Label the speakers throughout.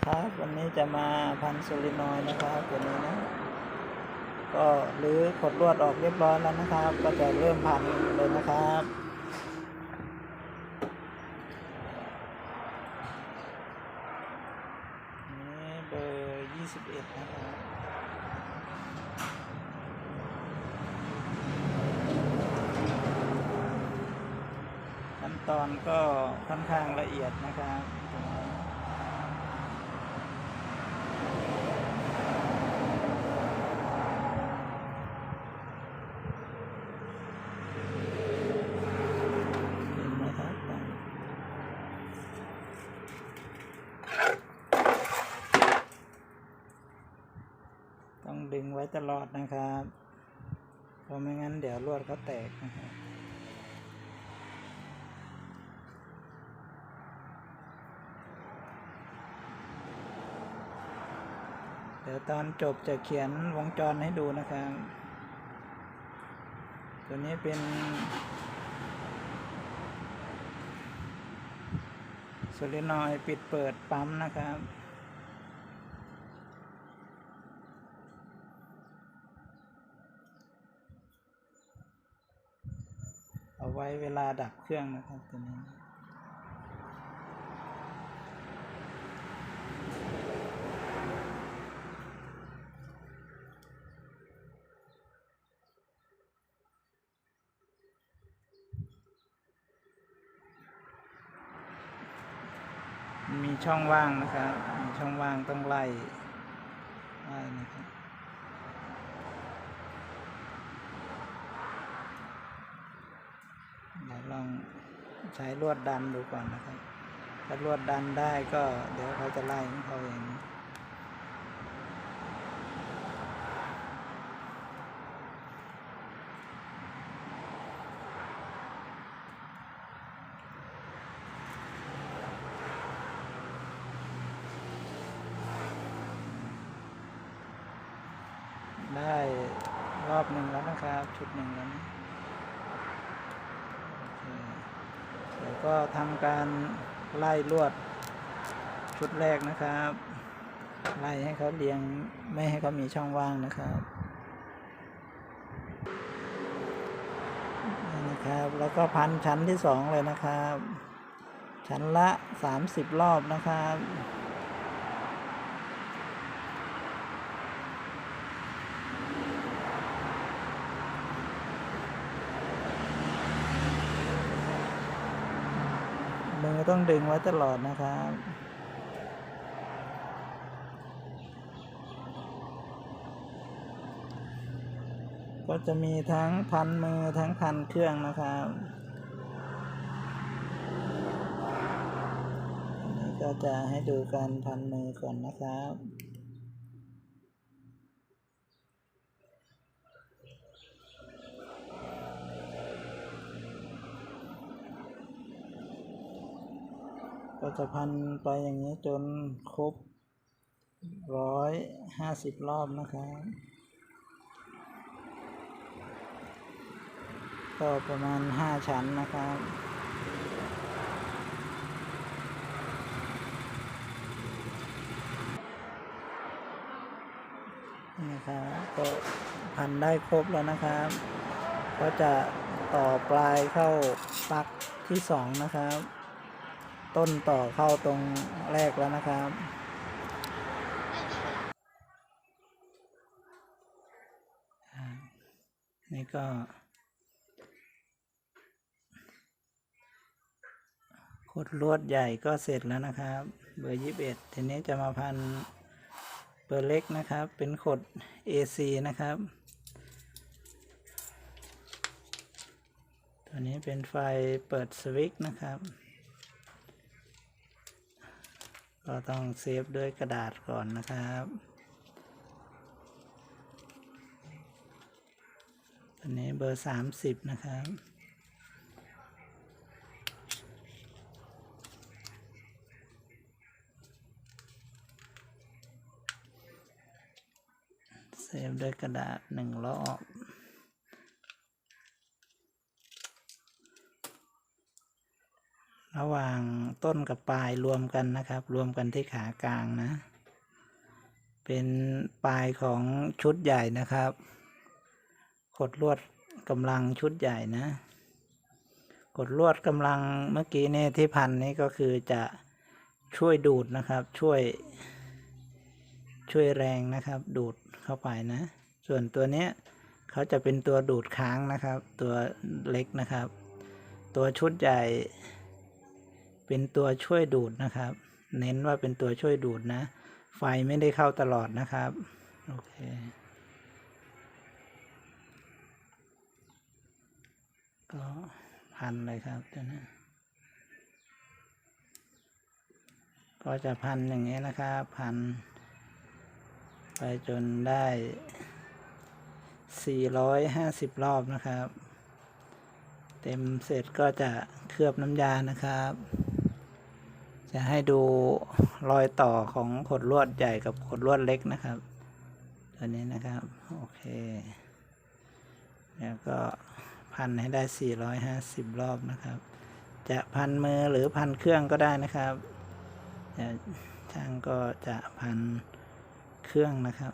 Speaker 1: นะครับ วันนี้จะมาพันโซลินอยด์นะครับตัวนี้นะก็รื้อขดลวดออกเรียบร้อยแล้วนะครับ ก็จะเริ่มพันเลยนะครับนี่เบอร์ยี่สิบเอ็ดนะครับขั้นตอนก็ค่อนข้างละเอียดนะครับ เห็นไหมครับ ต้องดึงไว้ต ลอดนะครับเพราะไม่งั้นเดี๋ยวลวดเขาแตกนะครับเดี๋ยวตอนจบจะเขียนวงจรให้ดูนะครับ ตัวนี้เป็นโซลินอยปิดเปิดปั๊มนะครับ เอา ไว้เวลาดับเครื่องนะครับตัวนี้มีช่องว่างนะครับ มีช่องว่างต้องไล่ไล่นะครับ เดี๋ยว ลองใช้ลวดดันดูก่อนนะครับ ถ้าลวดดันได้ก็เดี๋ยวเขาจะไล่ของเขาเองได้รอบหนึ่งแล้วนะครับ ชุดหนึ่งแล้วนะโอเคเดี๋ยว ก็ทำการไล่ลวดชุดแรกนะครับ ไล่ให้เขาเรียงไม่ให้เขามีช่องว่างนะครับนี่นะครับ แล้วก็พันชั้นที่สองเลยนะครับ ชั้นละสามสิบรอบนะครับ มือต้องดึงไว้ตลอดนะครับก็จะมีทั้งพันมือทั้งพันเครื่องนะครับอันนี้ก็จะให้ดูการพันมือก่อนนะครับ ก็จะพันไปอย่างนี้จนครบร้อยห้าสิบรอบนะครับก็ประมาณห้าชั้นนะครับนี่นะครับก็พันได้ครบแล้วนะครับ ก็จะต่อปลายเข้าปลั๊กที่สองนะครับ ต้นต่อเข้าตรงแรกแล้วนะครับ นี่ก็ขดลวดใหญ่ก็เสร็จแล้วนะครับ เบอร์ยี่สิบเอ็ดทีนี้จะมาพันเบอร์เล็กนะครับ เป็นขด AC นะครับ ตัวนี้เป็นไฟเปิดสวิตช์นะครับ ก็ต้องเซฟด้วยกระดาษก่อนนะครับอันนี้เบอร์สามสิบนะครับเซฟด้วยกระดาษหนึ่งรอบ ระหว่างต้นกับปลายรวมกันนะครับ รวมกันที่ขากลางนะ เป็นปลายของชุดใหญ่นะครับ กดลวดกำลังชุดใหญ่นะ กดลวดกำลังเมื่อกี้เนี่ยที่พันนี้ก็คือจะช่วยดูดนะครับ ช่วย ช่วยแรงนะครับ ดูดเข้าไปนะ ส่วนตัวเนี้ยเขาจะเป็นตัวดูดค้างนะครับ ตัวเล็กนะครับ ตัวชุดใหญ่ เป็นตัวช่วยดูดนะครับ เน้นว่าเป็นตัวช่วยดูดนะ ไฟไม่ได้เข้าตลอดนะครับ โอเคก็พันเลยครับตัวนี้ก็จะพันอย่างนี้นะครับ พัน ไปจนได้ 450 รอบนะครับ เต็มเสร็จก็จะเคลือบน้ำยานะครับ จะให้ดูรอยต่อของขดลวดใหญ่กับขดลวดเล็กนะครับ ตัวนี้นะครับ โอเค แล้วก็พันให้ได้ 450 รอบนะครับ จะพันมือหรือพันเครื่องก็ได้นะครับแต่ช่างก็จะพันเครื่องนะครับ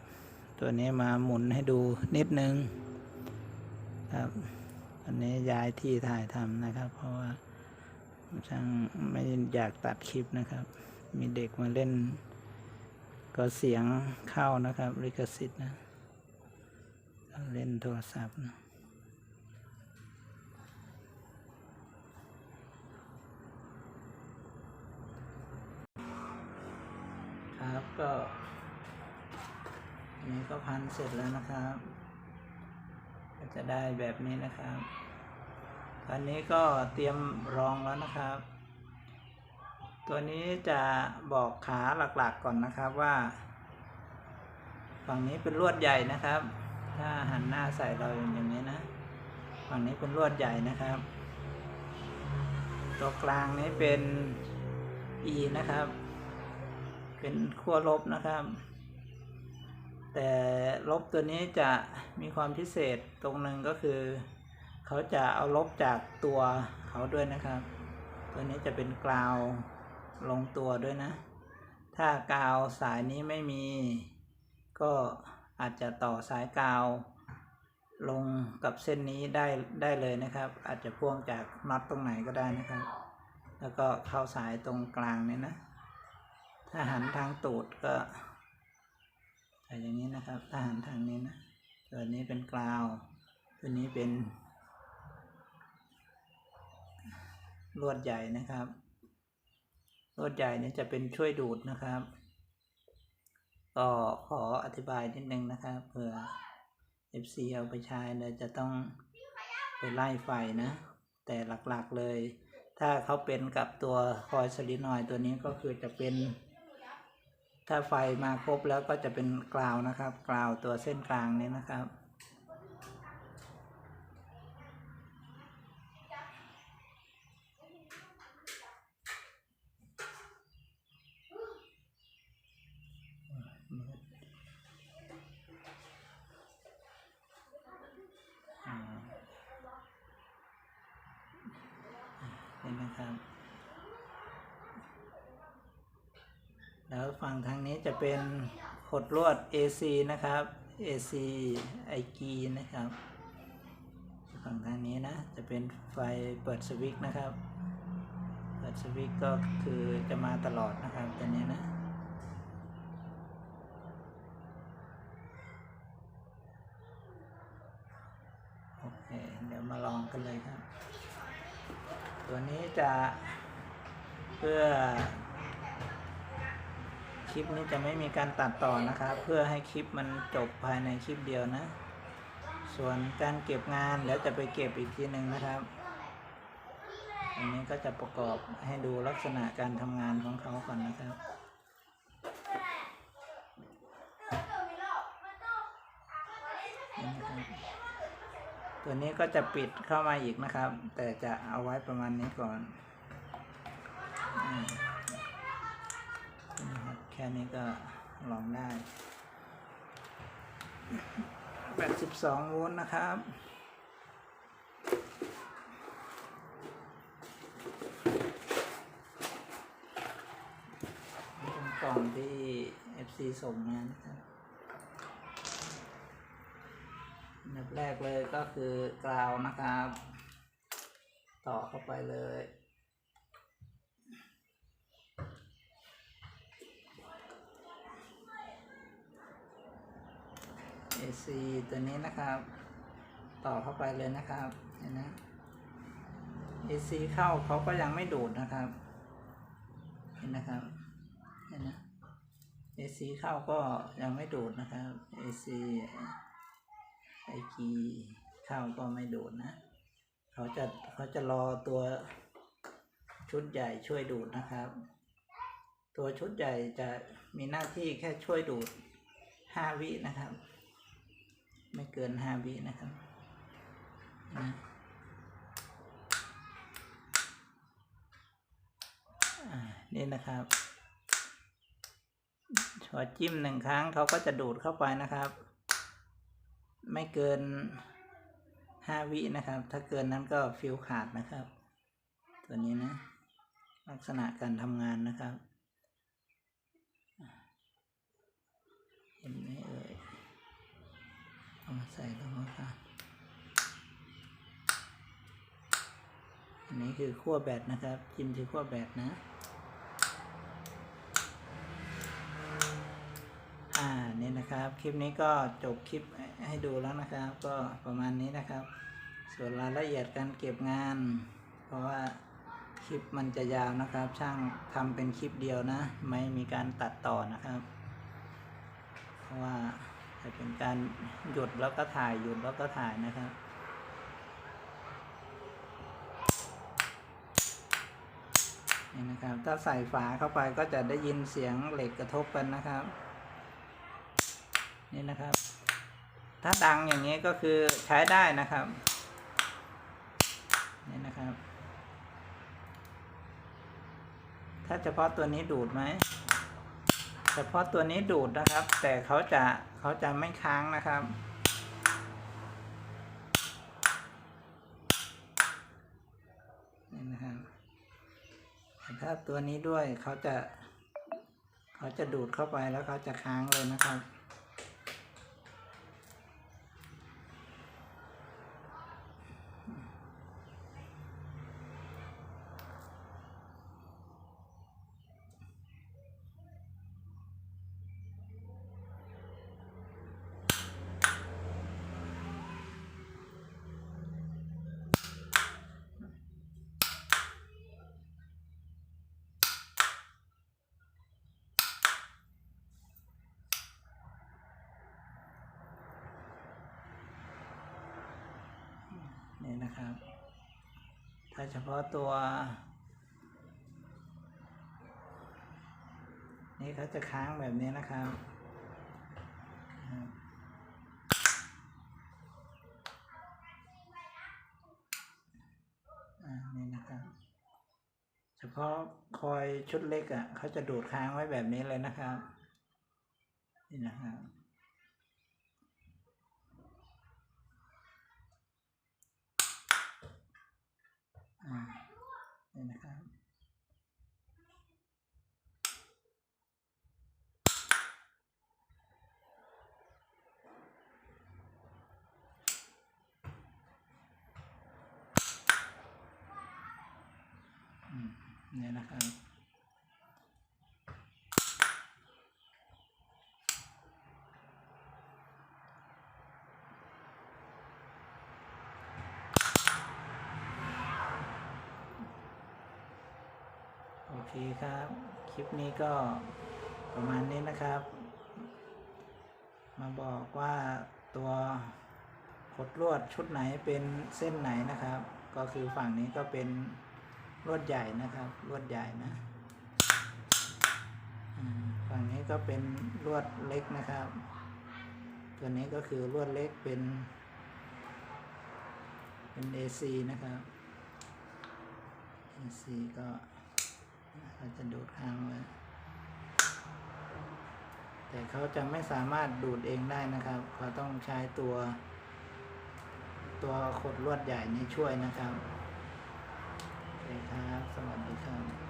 Speaker 1: ตัวนี้มาหมุนให้ดูนิดนึงครับอันนี้ย้ายที่ถ่ายทำนะครับ เพราะว่า ช่างไม่อยากตัดคลิปนะครับ มีเด็กมาเล่น ก็เสียงเข้านะครับลิขสิทธิ์นะเล่นโทรศัพท์นะครับก็นนี้ก็พันเสร็จแล้วนะครับ ก็จะได้แบบนี้นะครับ อันนี้ก็เตรียมรองแล้วนะครับ ตัวนี้จะบอกขาหลักๆก่อนนะครับว่า ฝั่งนี้เป็นลวดใหญ่นะครับ ถ้าหันหน้าใส่เราอย่างนี้นะ ฝั่งนี้เป็นลวดใหญ่นะครับ ตัวกลางนี้เป็น E นะครับ เป็นขั้วลบนะครับ แต่ลบตัวนี้จะมีความพิเศษตรงหนึ่งก็คือ เขาจะเอาลบจากตัวเขาด้วยนะครับ ตัวนี้จะเป็นกราวลงตัวด้วยนะ ถ้ากาวสายนี้ไม่มี ก็อาจจะต่อสายกาวลงกับเส้นนี้ได้ได้เลยนะครับ อาจจะพ่วงจากน็อตตรงไหนก็ได้นะครับ แล้วก็เข้าสายตรงกลางนี้นะ ถ้าหันทางตูดก็ใส่อย่างนี้นะครับ ถ้าหันทางนี้นะตัวนี้เป็นกราว ตัวนี้เป็น ลวดใหญ่นะครับ ลวดใหญ่นี่จะเป็นช่วยดูดนะครับ ก็ขออธิบายนิดนึงนะครับเผื่อ FC เอาไปใช้เลยจะต้องไปไล่ไฟนะ แต่หลักๆเลย ถ้าเขาเป็นกับตัวคอยสลินอยตัวนี้ก็คือจะเป็น ถ้าไฟมาครบแล้วก็จะเป็นกราวนะครับ กราวตัวเส้นกลางนี้นะครับ อ่าเห็นไหมครับ แล้วฝั่งทางนี้จะเป็นขดลวด AC นะครับ AC ไอกีนะครับฝั่งทางนี้นะ จะเป็นไฟเปิดสวิตช์นะครับ เปิดสวิตช์ก็คือจะมาตลอดนะครับตัวนี้นะโอเคเดี๋ยวมาลองกันเลยครับ ตัวนี้จะเพื่อ คลิปนี้จะไม่มีการตัดต่อนะครับ เพื่อให้คลิปมันจบภายในคลิปเดียวนะ ส่วนการเก็บงานเดี๋ยวจะไปเก็บอีกทีหนึ่งนะครับ อันนี้ก็จะประกอบให้ดูลักษณะการทำงานของเขาก่อนนะครับตัวนี้ก็จะปิดเข้ามาอีกนะครับ แต่จะเอาไว้ประมาณนี้ก่อนอ แค่นี้ก็ลองได้ แบต12 โวลต์นะครับ เป็นกล่องที่ FC ส่งมานะครับนับแรกเลยก็คือกราวนะครับ ต่อเข้าไปเลย AC ตัวนี้นะครับ ต่อเข้าไปเลยนะครับเห็นนะ AC เข้าเขาก็ยังไม่ดูดนะครับ เห็นนะครับ เห็นนะ AC เข้าก็ยังไม่ดูดนะครับ AC ไอกีเข้าก็ไม่ดูดนะ เขาจะเขาจะรอตัวชุดใหญ่ช่วยดูดนะครับ ตัวชุดใหญ่จะมีหน้าที่แค่ช่วยดูดห้าวินะครับ ไม่เกินห้าวินะครับนะนี่นะครับ พอจิ้มหนึ่งครั้งเขาก็จะดูดเข้าไปนะครับ ไม่เกินห้าวินะครับ ถ้าเกินนั้นก็ฟิวขาดนะครับ ตัวนี้นะ ลักษณะการทำงานนะครับ เห็นไหมเอ่ย เอามา ใส่ล้วก็ค่ะ อันนี้คือขั้วแบตนะครับจิ้มที่ขั้วแบตนะอ่านี่นะครับ คลิปนี้ก็จบคลิปให้ดูแล้วนะครับ ก็ประมาณนี้นะครับ ส่วนรายละเอียดการเก็บงาน เพราะว่าคลิปมันจะยาวนะครับ ช่างทำเป็นคลิปเดียวนะ ไม่มีการตัดต่อนะครับ เพราะว่า จะเป็นการหยุดแล้วก็ถ่ายหยุดแล้วก็ถ่ายนะครับนี่นะครับ ถ้าใส่ฝาเข้าไปก็จะได้ยินเสียงเหล็กกระทบกันนะครับ นี่นะครับ ถ้าดังอย่างนี้ก็คือใช้ได้นะครับ นี่นะครับ ถ้าเฉพาะตัวนี้ดูดไหม เฉพาะตัวนี้ดูดนะครับ แต่เขาจะเขาจะไม่ค้างนะครับ นี่นะครับแต่ถ้าตัวนี้ด้วยเขาจะ เขาจะดูดเข้าไปแล้วเขาจะค้างเลยนะครับ นี่นะครับ ถ้าเฉพาะตัว นี่เขาจะค้างแบบนี้นะครับอ่านี่นะครับ เฉพาะคอยชุดเล็กอะเขาจะดูดค้างไว้แบบนี้เลยนะครับ นี่นะครับ อ่านี่นะครับ อื มนี่ยนะครับโอเคครับ คลิปนี้ก็ประมาณนี้นะครับ มาบอกว่าตัวขดลวดชุดไหนเป็นเส้นไหนนะครับ ก็คือฝั่งนี้ก็เป็น ลวดใหญ่นะครับลวดใหญ่นะฝั่งนี้ก็เป็นลวดเล็กนะครับ ตัวนี้ก็คือลวดเล็กเป็น เป็น AC นะครับ AC ก็เขาจะดูดค้างไว้แต่เขาจะไม่สามารถดูดเองได้นะครับเขาต้องใช้ตัว ตัวขดลวดใหญ่นี้ช่วยนะครับ ครับ สวัสดีครับ